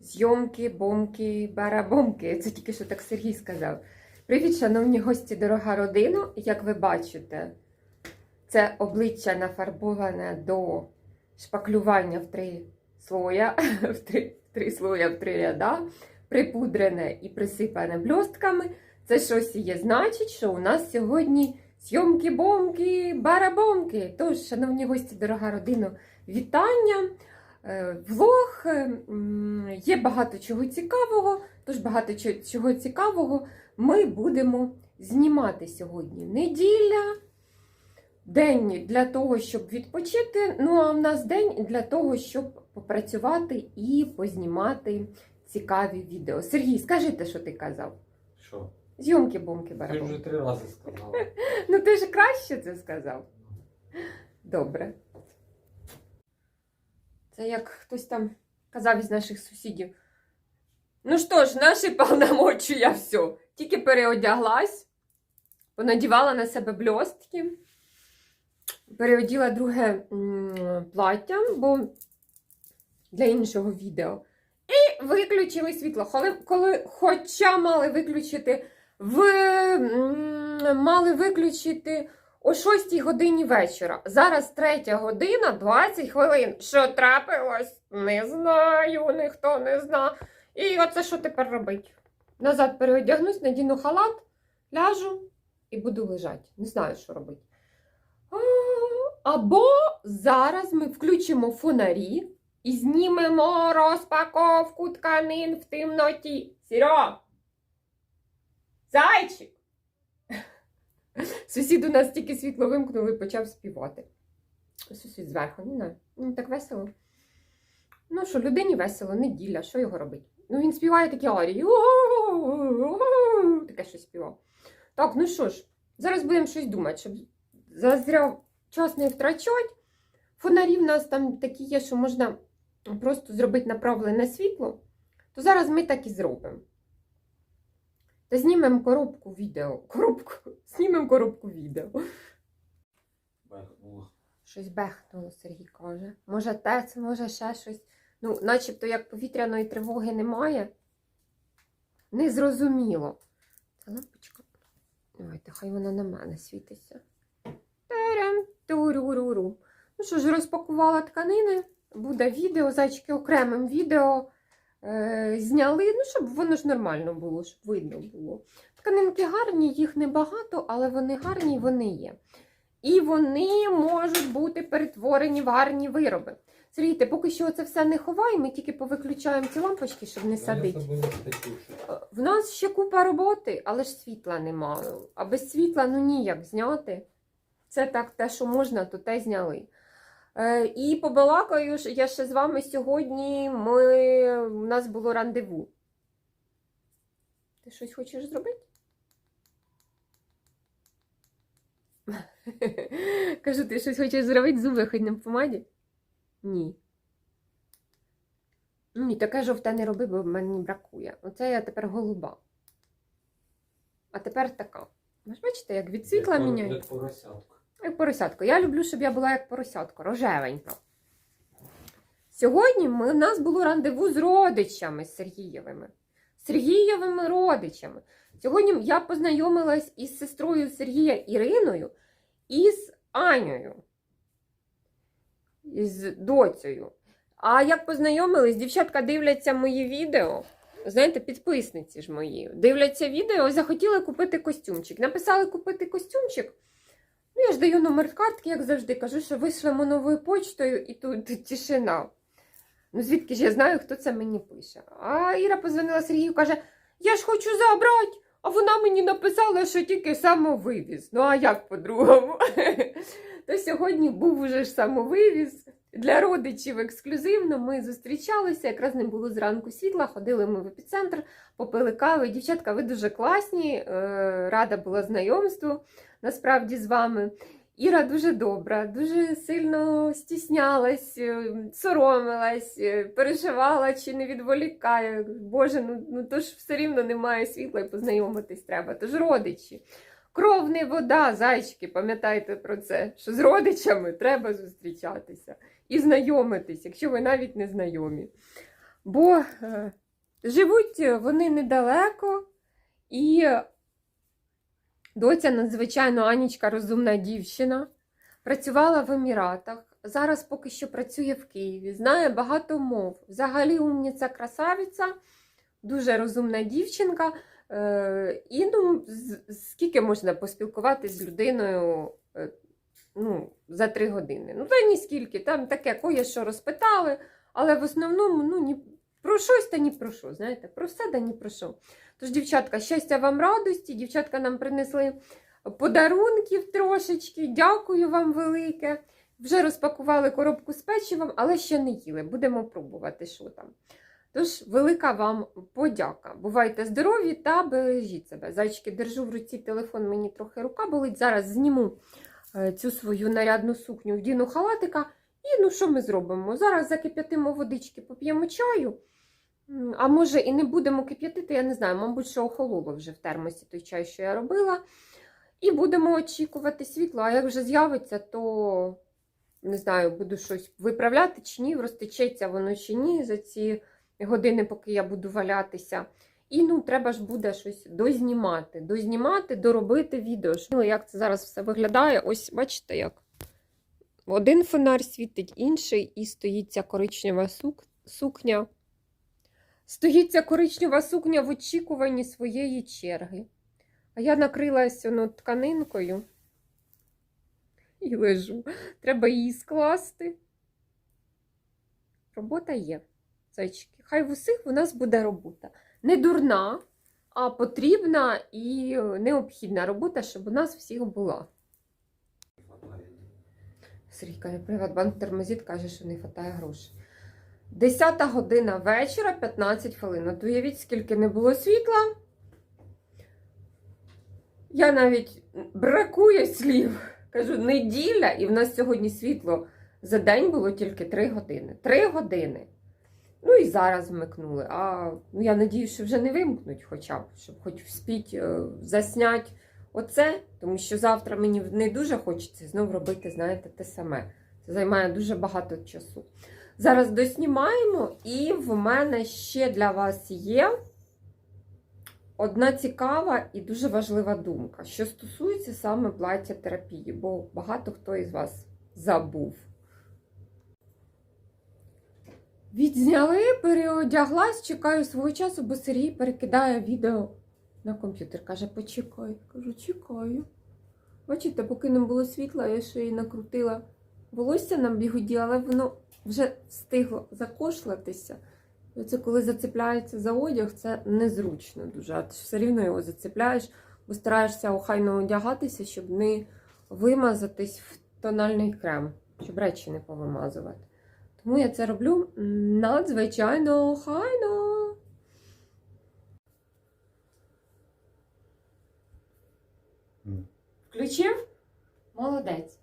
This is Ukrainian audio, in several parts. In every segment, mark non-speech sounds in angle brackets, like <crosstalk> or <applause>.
Зйомки, бомки, барабомки. Це тільки що так Сергій сказав. Привіт, шановні гості, дорога родина. Як ви бачите, це обличчя нафарбоване до шпаклювання в три слоя, <laughs> в три, в три слоя, в три ряда, припудрене і присипане бльостками. Це щось є значить, що у нас сьогодні зйомки-бомки, барабомки. Тож, шановні гості, дорога родина, вітання! Е, Влог е, є багато чого цікавого, тож багато чого цікавого ми будемо знімати сьогодні. Неділя, день для того, щоб відпочити. Ну а в нас день для того, щоб попрацювати і познімати цікаві відео. Сергій, скажи те, що ти казав. Що? Зйомки бомки Ти вже три рази сказала. <laughs> Ну ти ж краще це сказав. Добре. Це як хтось там казав із наших сусідів. Ну що ж, наші повномочі все. Тільки переодяглась, понадівала на себе бльостки, переоділа друге плаття, бо для іншого відео. І виключили світло. Коли, коли хоча мали виключити в, мали виключити о 6 годині вечора. Зараз 3 година 20 хвилин. Що трапилось? Не знаю, ніхто не зна. І оце що тепер робить? Назад переодягнусь, надіну халат, ляжу і буду лежати. Не знаю, що робити. Або зараз ми включимо фонарі і знімемо розпаковку тканин в темноті. Сірьо! Зайчик! Сусід у нас тільки світло вимкнув і почав співати. Сусід зверху, не знаю. Ну, так весело. Ну що, людині весело, неділя, що його робить? Ну, він співає такі арії. Таке щось співав. Так, ну що ж, зараз будемо щось думати, щоб зазря час не втрачати. Фонарі в нас там такі є, що можна просто зробити направлене світло. То зараз ми так і зробимо. Та знімемо коробку відео. Коробку. Знімемо коробку відео. Бехнула. Щось бехнуло, Сергій каже. Може тець, може ще щось. Ну, начебто як повітряної тривоги немає. Незрозуміло. Та лампочка. Давайте, хай вона на мене світиться. Терем, туруруру. Ну що ж, розпакувала тканини. Буде відео, зайчики окремим відео зняли, ну, щоб воно ж нормально було, щоб видно було. Тканинки гарні, їх небагато, але вони гарні вони є. І вони можуть бути перетворені в гарні вироби. Сергій, ти поки що це все не ховай, ми тільки повиключаємо ці лампочки, щоб не садити. Е, В нас ще купа роботи, але ж світла немає. А без світла ну ніяк зняти. Це так, те, що можна, то те зняли. Е, і побалакаю я ще з вами сьогодні. Ми... У нас було рандеву. Ти щось хочеш зробити? <laughs> Кажу, ти щось хочеш зробити зуби хоч в помаді? Ні. Ні, таке жовте не роби, бо мені бракує. Оце я тепер голуба. А тепер така. Ви ж бачите, як від світла міняє. Як. Поросятко. Я люблю, щоб я була як поросятко, рожевенька. Сьогодні ми, в нас було рандеву з родичами Сергієвими. Сергієвими родичами. Сьогодні я познайомилась із сестрою Сергія Іриною і з Анею. Із доцею. А як познайомились, дівчатка дивляться мої відео. Знаєте, підписниці ж мої. Дивляться відео, захотіли купити костюмчик. Написали купити костюмчик. Ну, я ж даю номер картки, як завжди, кажу, що вийшлемо новою почтою і тут, <laughs> тишина. Ну, звідки ж я знаю, хто це мені пише. А Іра позвонила Сергію, каже: Я ж хочу забрати, а вона мені написала, що тільки самовивіз. Ну, а як по-другому? <laughs> То сьогодні був уже ж самовивіз. Для родичів ексклюзивно ми зустрічалися, якраз не було зранку світла, ходили ми в епіцентр, попили кави. Дівчатка, ви дуже класні, е, рада була знайомству насправді з вами. Іра дуже добра, дуже сильно стіснялась, е, соромилась, е, переживала, чи не відволікає. Боже, ну, ну то ж все рівно немає світла і познайомитись треба. Тож родичі. Кров не вода, зайчики, пам'ятайте про це, що з родичами треба зустрічатися і знайомитись, якщо ви навіть не знайомі. Бо е, живуть вони недалеко, і доця надзвичайно Анічка розумна дівчина. Працювала в Еміратах. Зараз поки що працює в Києві, знає багато мов. Взагалі умніця красавиця, дуже розумна дівчинка. Е, і ну, скільки можна поспілкуватися з людиною е, ну, за три години? Ну, та ні скільки, там таке кое що розпитали, але в основному ну, ні про щось та ні про що, знаєте, про все та ні про що. Тож, дівчатка, щастя вам радості, дівчатка нам принесли подарунків трошечки. Дякую вам велике. Вже розпакували коробку з печивом, але ще не їли. Будемо пробувати, що там. Тож, велика вам подяка. Бувайте здорові та бережіть себе. Зайчики, держу в руці телефон, мені трохи рука болить. Зараз зніму цю свою нарядну сукню, вдіну халатика. І ну що ми зробимо? Зараз закип'ятимо водички, поп'ємо чаю. А може і не будемо кип'ятити, я не знаю, мабуть, що охололо вже в термосі той чай, що я робила. І будемо очікувати світло. А як вже з'явиться, то не знаю, буду щось виправляти чи ні, розтечеться воно чи ні за ці години, поки я буду валятися. І ну, треба ж буде щось дознімати, дознімати, доробити відео. Ну, як це зараз все виглядає? Ось бачите, як один фонар світить, інший, і стоїть ця коричнева сук... сукня. Стоїть ця коричнева сукня в очікуванні своєї черги. А я накрилась воно тканинкою і лежу. Треба її скласти. Робота є. Зайчики. Хай в усіх у нас буде робота. Не дурна, а потрібна і необхідна робота, щоб у нас всіх була. Сергій каже, Приватбанк тормозить, каже, що не вистачає грошей. 10 година вечора, 15 хвилин. От уявіть, скільки не було світла. Я навіть бракує слів. Кажу, неділя, і в нас сьогодні світло за день було тільки 3 години. 3 години. Ну і зараз вмикнули. А ну, я надію, що вже не вимкнуть, хоча б, щоб хоч вспіть е, заснять оце, тому що завтра мені не дуже хочеться знов робити, знаєте, те саме. Це займає дуже багато часу. Зараз доснімаємо, і в мене ще для вас є одна цікава і дуже важлива думка, що стосується саме плаття терапії, бо багато хто із вас забув. Відзняли, переодяглась, чекаю свого часу, бо Сергій перекидає відео на комп'ютер. Каже, почекай. Кажу, чекаю. Бачите, поки не було світла, я ще й накрутила волосся на бігуді, але воно вже встигло закошлатися. І Оце коли зацепляється за одяг, це незручно дуже. А ти все рівно його зацепляєш, бо стараєшся охайно одягатися, щоб не вимазатись в тональний крем, щоб речі не повимазувати. Тому я це роблю надзвичайно охайно. М. Включив? Молодець.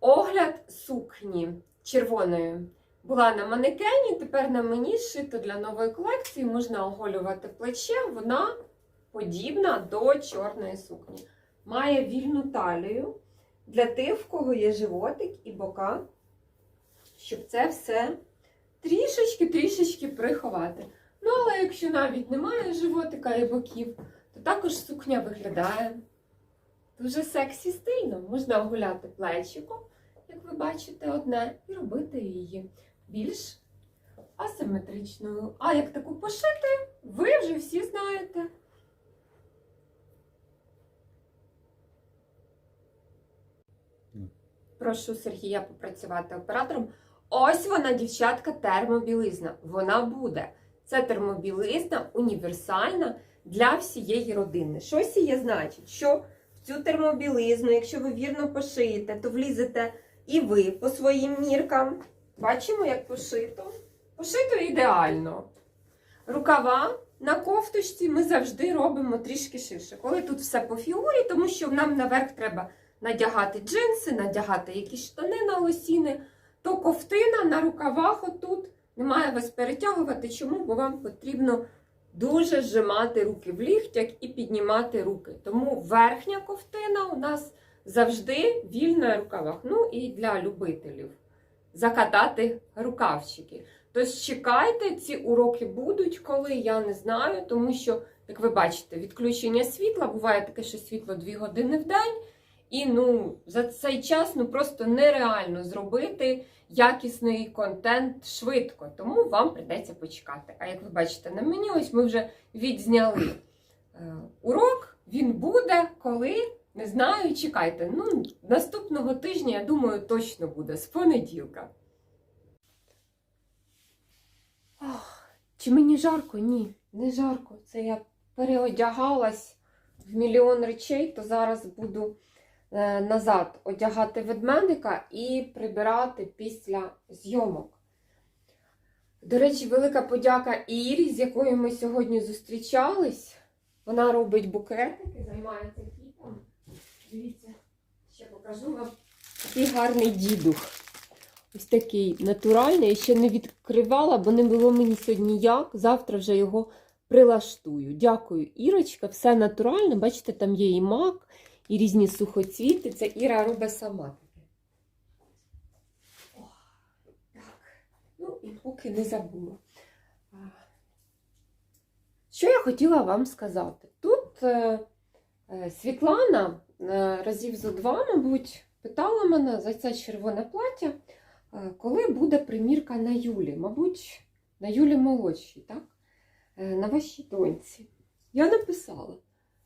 Огляд сукні червоної була на манекені, тепер на мені шито для нової колекції. Можна оголювати плече, вона подібна до чорної сукні. Має вільну талію для тих, в кого є животик і бока, щоб це все трішечки-трішечки приховати. Ну, але якщо навіть немає животика і боків, то також сукня виглядає дуже сексі стильно. Можна огуляти плечиком, як ви бачите, одне, і робити її більш асиметричною. А як таку пошити, ви вже всі знаєте. Прошу Сергія попрацювати оператором. Ось вона, дівчатка, термобілизна. Вона буде. Це термобілизна універсальна для всієї родини. Що сіє значить? Що в цю термобілизну, якщо ви вірно пошиєте, то влізете і ви по своїм міркам. Бачимо, як пошито. Пошито ідеально. Рукава на кофточці ми завжди робимо трішки ширше. Коли тут все по фігурі, тому що нам наверх треба надягати джинси, надягати якісь штани на лосіни, то ковтина на рукавах отут немає вас перетягувати. Чому? Бо вам потрібно дуже зжимати руки в ліктях і піднімати руки. Тому верхня ковтина у нас завжди вільна в рукавах. Ну і для любителів закатати рукавчики. Тож чекайте, ці уроки будуть, коли я не знаю, тому що, як ви бачите, відключення світла буває таке, що світло 2 години в день, і ну за цей час ну просто нереально зробити якісний контент швидко, тому вам прийдеться почекати. А як ви бачите на мені, ось ми вже відзняли е, урок. Він буде коли. Не знаю, чекайте. Ну, наступного тижня, я думаю, точно буде з понеділка. Ох, чи мені жарко? Ні, не жарко. Це я переодягалась в мільйон речей, то зараз буду назад одягати ведмедика і прибирати після зйомок. До речі, велика подяка Ірі, з якою ми сьогодні зустрічались. Вона робить букетики, займається квітами. Дивіться, ще покажу вам такий гарний дідух. Ось такий натуральний. Я ще не відкривала, бо не було мені сьогодні як. Завтра вже його прилаштую. Дякую, Ірочка. Все натурально. Бачите, там є і мак, і різні сухоцвіти. Це Іра робить сама. О, так. Ну і поки не забула. Що я хотіла вам сказати? Тут е, е, Світлана е, разів зо два, мабуть, питала мене за це червоне плаття, е, коли буде примірка на Юлі. Мабуть, на Юлі молодшій, так? Е, На вашій доньці. Я написала,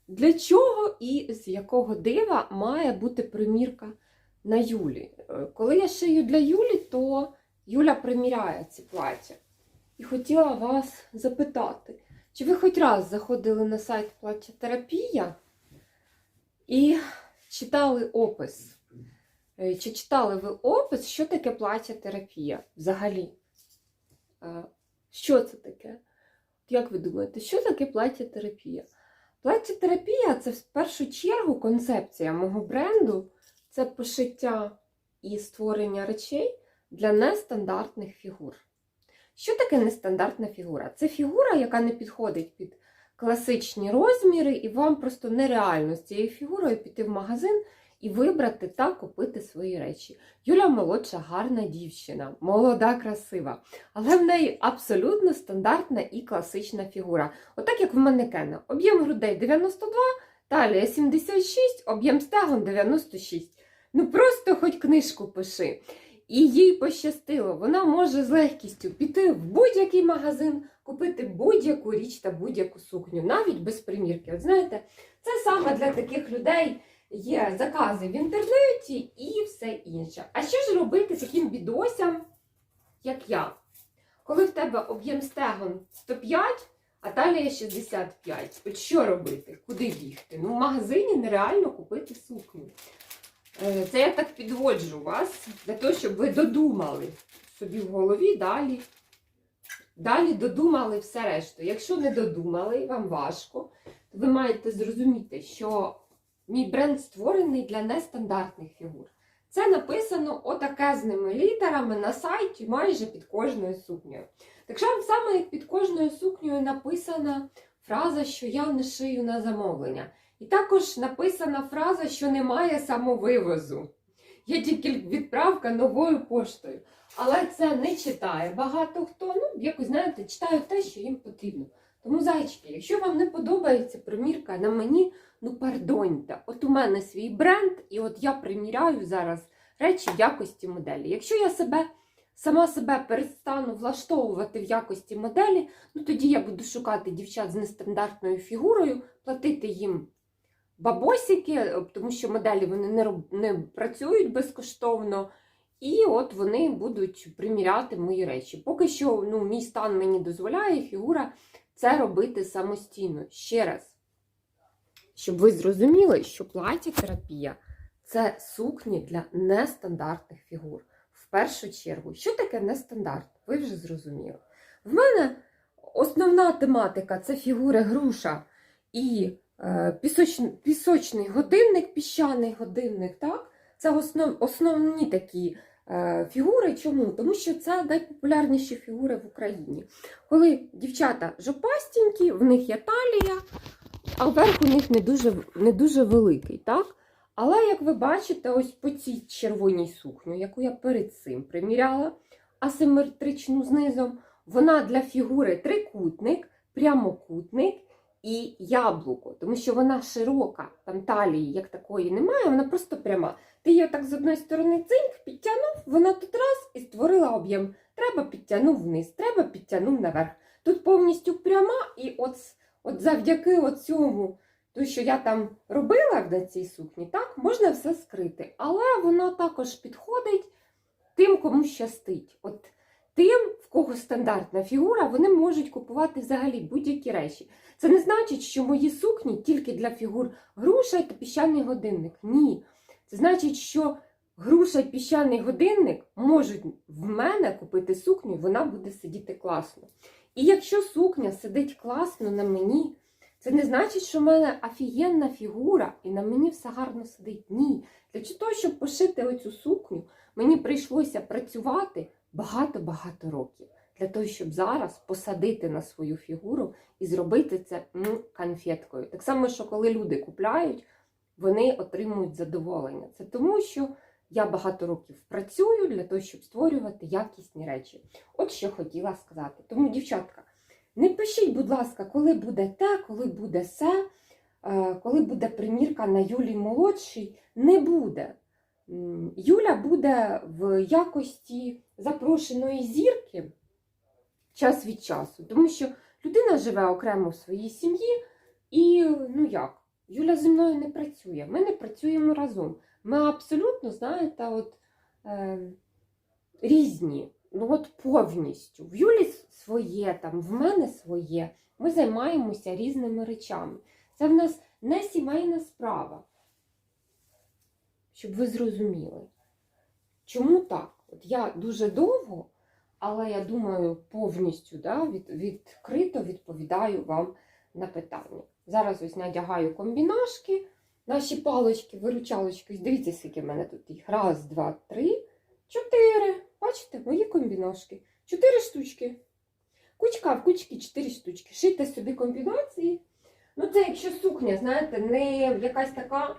для чого і з якого дива має бути примірка на Юлі. Е, Коли я шию для Юлі, то Юля приміряє ці плаття. І хотіла вас запитати, чи ви хоч раз заходили на сайт плаття терапія і читали опис? Е, Чи читали ви опис, що таке плаття терапія взагалі? Е, Що це таке? Як ви думаєте, що таке плаття терапія? Терапія це в першу чергу концепція мого бренду це пошиття і створення речей для нестандартних фігур. Що таке нестандартна фігура? Це фігура, яка не підходить під класичні розміри, і вам просто нереально з цією фігурою піти в магазин і вибрати та купити свої речі. Юля молодша, гарна дівчина, молода, красива, але в неї абсолютно стандартна і класична фігура. Отак, як в манекена. Об'єм грудей 92, талія 76, об'єм стегон 96. Ну просто хоч книжку пиши. І їй пощастило, вона може з легкістю піти в будь-який магазин, купити будь-яку річ та будь-яку сукню, навіть без примірки. От знаєте, це саме для таких людей є закази в інтернеті і все інше. А що ж робити таким бідосям, як я? Коли в тебе об'єм стегон 105, а талія 65. От що робити? Куди бігти? Ну, в магазині нереально купити сукню. Е, Це я так підводжу вас для того, щоб ви додумали собі в голові далі. Далі додумали все решту. Якщо не додумали, вам важко, то ви маєте зрозуміти, що мій бренд створений для нестандартних фігур. Це написано отакезними літерами на сайті майже під кожною сукнею. Так саме під кожною сукнею написана фраза, що я не шию на замовлення. І також написана фраза, що немає самовивозу. Є тільки відправка новою поштою. Але це не читає багато хто. Ну, якось, знаєте, читають те, що їм потрібно. Тому, зайчики, якщо вам не подобається примірка на мені, ну пардоньте, от у мене свій бренд, і от я приміряю зараз речі в якості моделі. Якщо я себе сама себе перестану влаштовувати в якості моделі, ну тоді я буду шукати дівчат з нестандартною фігурою, платити їм бабосики, е, тому що моделі вони не, роб- не працюють безкоштовно. І от вони будуть приміряти мої речі. Поки що ну, мій стан мені дозволяє фігура це робити самостійно. Ще раз, щоб ви зрозуміли, що плаття-терапія це сукні для нестандартних фігур. В першу чергу, що таке нестандарт? Ви вже зрозуміли. В мене основна тематика це фігури груша і е, пісочний, пісочний годинник, піщаний годинник. Так? Це основ, основні такі фігури. Чому? Тому що це найпопулярніші фігури в Україні. Коли дівчата жопастенькі, в них є талія, а верх у них не дуже, не дуже великий. Так? Але, як ви бачите, ось по цій червоній сукні, яку я перед цим приміряла, асиметричну знизом. Вона для фігури трикутник, прямокутник і яблуко, тому що вона широка, там талії як такої немає, вона просто пряма. Ти її так з одної сторони цинк, підтягнув, вона тут раз і створила об'єм. Треба підтягнув вниз, треба підтягнув наверх. Тут повністю пряма, і от, от завдяки цьому, то, що я там робила на цій сукні, так, можна все скрити. Але вона також підходить тим, кому щастить. От тим, в кого стандартна фігура, вони можуть купувати взагалі будь-які речі. Це не значить, що мої сукні тільки для фігур груша та піщаний годинник. Ні. Це значить, що груша і піщаний годинник можуть в мене купити сукню, і вона буде сидіти класно. І якщо сукня сидить класно на мені, це не значить, що в мене офігенна фігура і на мені все гарно сидить. Ні. Для того, щоб пошити оцю сукню, мені прийшлося працювати багато-багато років. Для того, щоб зараз посадити на свою фігуру і зробити це м, конфеткою. Так само, що коли люди купляють, вони отримують задоволення. Це тому, що я багато років працюю для того, щоб створювати якісні речі. От що хотіла сказати. Тому, дівчатка, не пишіть, будь ласка, коли буде те, коли буде се, е, коли буде примірка на Юлі молодшій, не буде. Юля буде в якості запрошеної зірки час від часу, тому що людина живе окремо в своїй сім'ї, і ну як, Юля зі мною не працює. Ми не працюємо разом. Ми абсолютно, знаєте, от е, різні. Ну от повністю. В Юлі своє, там, в мене своє. Ми займаємося різними речами. Це в нас не сімейна справа. Щоб ви зрозуміли. Чому так? От я дуже довго, але я думаю, повністю да, від, відкрито відповідаю вам на питання. Зараз ось надягаю комбінашки, наші палочки, виручалочки. Дивіться, скільки в мене тут їх. Раз, два, три, чотири. Бачите, мої комбінашки. Чотири штучки. Кучка в кучки чотири штучки. Шийте собі комбінації. Ну, це якщо сукня, знаєте, не якась така,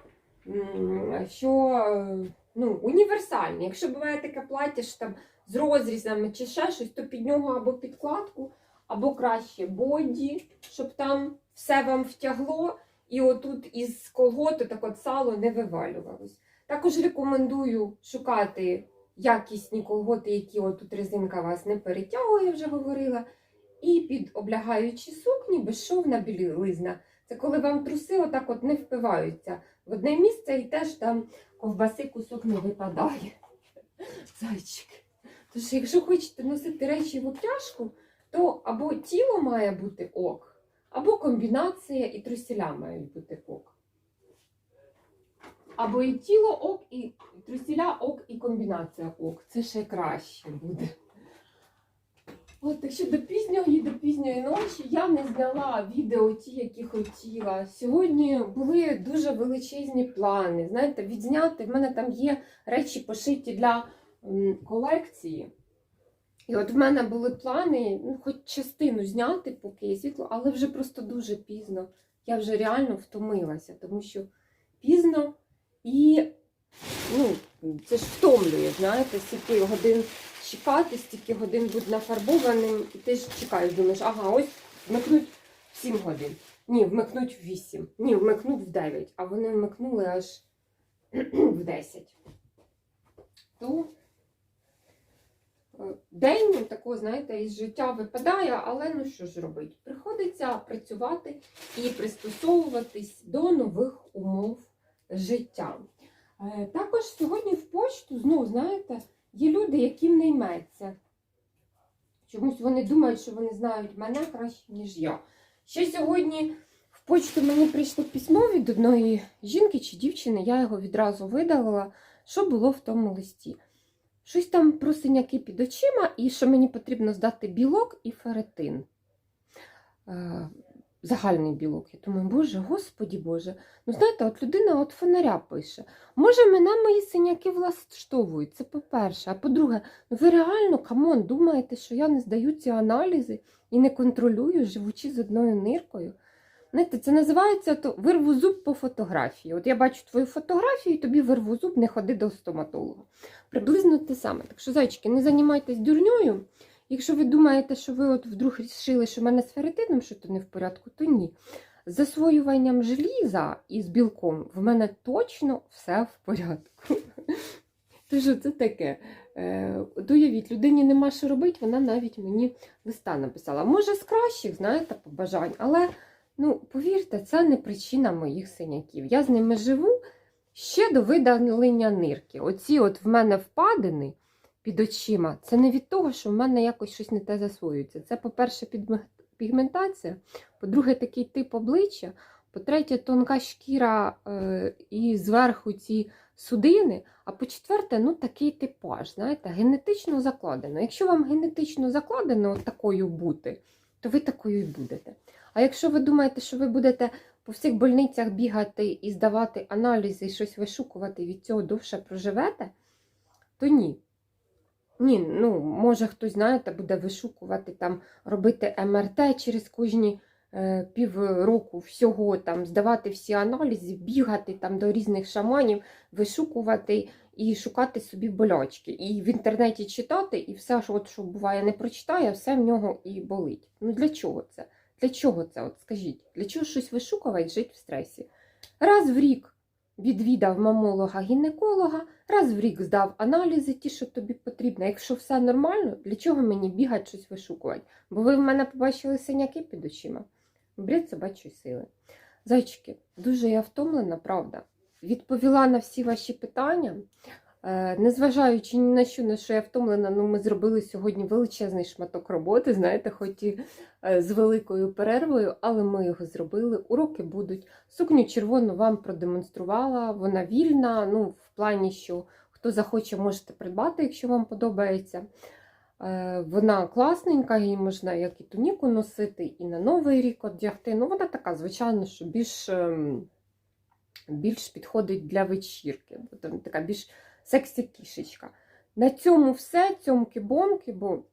що е, ну, універсальна. Якщо буває таке плаття, що там з розрізами чи ще щось, то під нього або підкладку, або краще боді, щоб там все вам втягло, і отут із колготу так от сало не вивалювалось. Також рекомендую шукати якісні колготи, які отут резинка вас не перетягує, я вже говорила. І під облягаючі сукні безшовна білизна. Це коли вам труси отак от не впиваються в одне місце і теж там ковбаси кусок не випадає. <laughs> Зайчик. Тож, якщо хочете носити речі в обтяжку, то або тіло має бути ок, або комбінація і трусіля мають бути ок. Або і тіло ок, і трусіля ок, і комбінація ок. Це ще краще буде. От, так що до пізньої, до пізньої ночі я не зняла відео ті, які хотіла. Сьогодні були дуже величезні плани. Знаєте, відзняти. В мене там є речі пошиті для колекції. І от в мене були плани, ну, хоч частину зняти, поки є світло, але вже просто дуже пізно. Я вже реально втомилася, тому що пізно і ну, це ж втомлює, знаєте, стільки годин чекати, стільки годин бути нафарбованим, і ти ж чекаєш, думаєш, ага, ось вмикнуть в 7 годин. Ні, вмикнуть в 8. Ні, вмикнуть в 9, а вони вмикнули аж <clears throat> в 10. То е, день такого, знаєте, із життя випадає, але ну що ж робити? Приходиться працювати і пристосовуватись до нових умов життя. Е, Також сьогодні в почту, знову знаєте, є люди, яким не йметься. Чомусь вони думають, що вони знають мене краще, ніж я. Ще сьогодні в почту мені прийшло письмо від одної жінки чи дівчини, я його відразу видалила, що було в тому листі. Щось там про синяки під очима, і що мені потрібно здати білок і феретин. Загальний білок. Я думаю, боже, господі Боже. Ну, знаєте, от людина от фонаря пише. Може, мене мої синяки влаштовують, це по-перше. А по-друге, ну ви реально, камон, думаєте, що я не здаю ці аналізи і не контролюю, живучи з одною ниркою? Знаєте, це називається то вирву зуб по фотографії. От я бачу твою фотографію, і тобі вирву зуб, не ходи до стоматолога. Приблизно те саме. Так що, зайчики, не займайтесь дурньою. Якщо ви думаєте, що ви от вдруг рішили, що в мене з ферритином що то не в порядку, то ні. З засвоюванням желіза і з білком в мене точно все в порядку. <laughs> То що це таке? Е, от уявіть, людині нема що робити, вона навіть мені листа написала. Може, з кращих, знаєте, побажань, але ну, повірте, це не причина моїх синяків. Я з ними живу ще до видалення нирки. Оці от в мене впадини під очима, це не від того, що в мене якось щось не те засвоюється. Це, по-перше, пігментація, по-друге, такий тип обличчя, по-третє, тонка шкіра е, і зверху ці судини. А по-четверте, ну такий типаж, знаєте, генетично закладено. Якщо вам генетично закладено такою бути, то ви такою і будете. А якщо ви думаєте, що ви будете по всіх больницях бігати і здавати аналізи, і щось вишукувати, від цього довше проживете, то ні. Ні, ну, може хтось, знаєте, буде вишукувати, там, робити МРТ через кожні е, півроку всього, там, здавати всі аналізи, бігати там, до різних шаманів, вишукувати і шукати собі болячки. І в інтернеті читати, і все, що, от, що буває, не прочитає, все в нього і болить. Ну для чого це? Для чого це? От скажіть, для чого щось вишукувати, жити в стресі? Раз в рік відвідав мамолога-гінеколога, раз в рік здав аналізи, ті, що тобі потрібно. Якщо все нормально, для чого мені бігати щось вишукувати? Бо ви в мене побачили синяки під очима. Бред собачої сили. Зайчики, дуже я втомлена, правда. Відповіла на всі ваші питання. Е, Незважаючи ні на що, на що я втомлена, ну ми зробили сьогодні величезний шматок роботи, знаєте, хоч і е, з великою перервою, але ми його зробили. Уроки будуть. Сукню червону вам продемонструвала, вона вільна. Ну, в плані, що хто захоче, можете придбати, якщо вам подобається. Е, Вона класненька, її можна як і туніку носити, і на Новий рік одягти. Ну, вона така, звичайно, що більш, ем, більш підходить для вечірки, там така більш сексі кішечка. На цьому все, цьомки-бомки, бо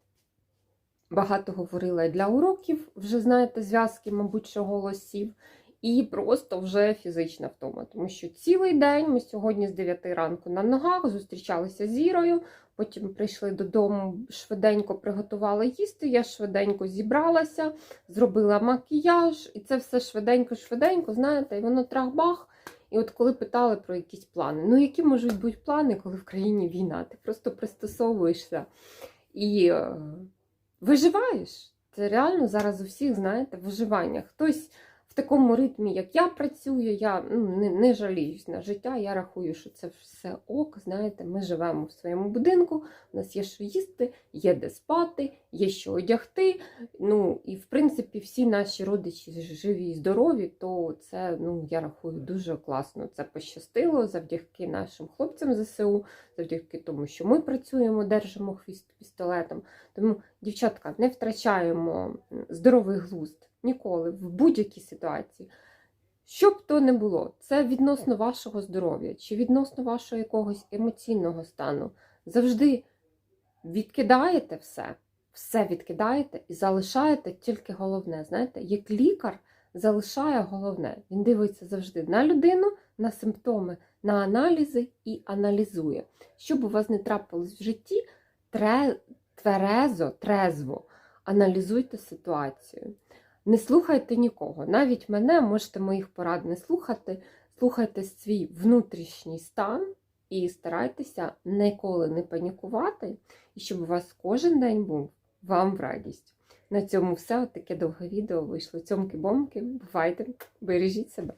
багато говорила і для уроків, вже знаєте, зв'язки, мабуть, що голосів, і просто вже фізична втома. Тому що цілий день ми сьогодні з 9 ранку на ногах зустрічалися з Ірою, потім прийшли додому, швиденько приготували їсти. Я швиденько зібралася, зробила макіяж, і це все швиденько-швиденько, знаєте, і воно трах-бах. І от коли питали про якісь плани, ну які можуть бути плани, коли в країні війна? Ти просто пристосовуєшся і е, виживаєш. Це реально зараз у всіх, знаєте, виживання. Хтось в такому ритмі, як я працюю, я ну, не, не жаліюсь на життя. Я рахую, що це все ок. Знаєте, ми живемо в своєму будинку, у нас є що їсти, є де спати, є що одягти. Ну і в принципі всі наші родичі живі і здорові, то це ну я рахую дуже класно. Це пощастило завдяки нашим хлопцям ЗСУ, завдяки тому, що ми працюємо, держимо хвіст пістолетом. Тому, дівчатка, не втрачаємо здоровий глузд ніколи в будь-якій ситуації. Що б то не було, це відносно вашого здоров'я чи відносно вашого якогось емоційного стану. Завжди відкидаєте все, все відкидаєте і залишаєте тільки головне. Знаєте, як лікар залишає головне. Він дивиться завжди на людину, на симптоми, на аналізи і аналізує. Що б у вас не трапилось в житті, тверезо, трезво аналізуйте ситуацію. Не слухайте нікого, навіть мене можете моїх порад не слухати. Слухайте свій внутрішній стан і старайтеся ніколи не панікувати, і щоб у вас кожен день був вам в радість. На цьому все. Таке довге відео вийшло. Цьомки-бомки. Бувайте, бережіть себе.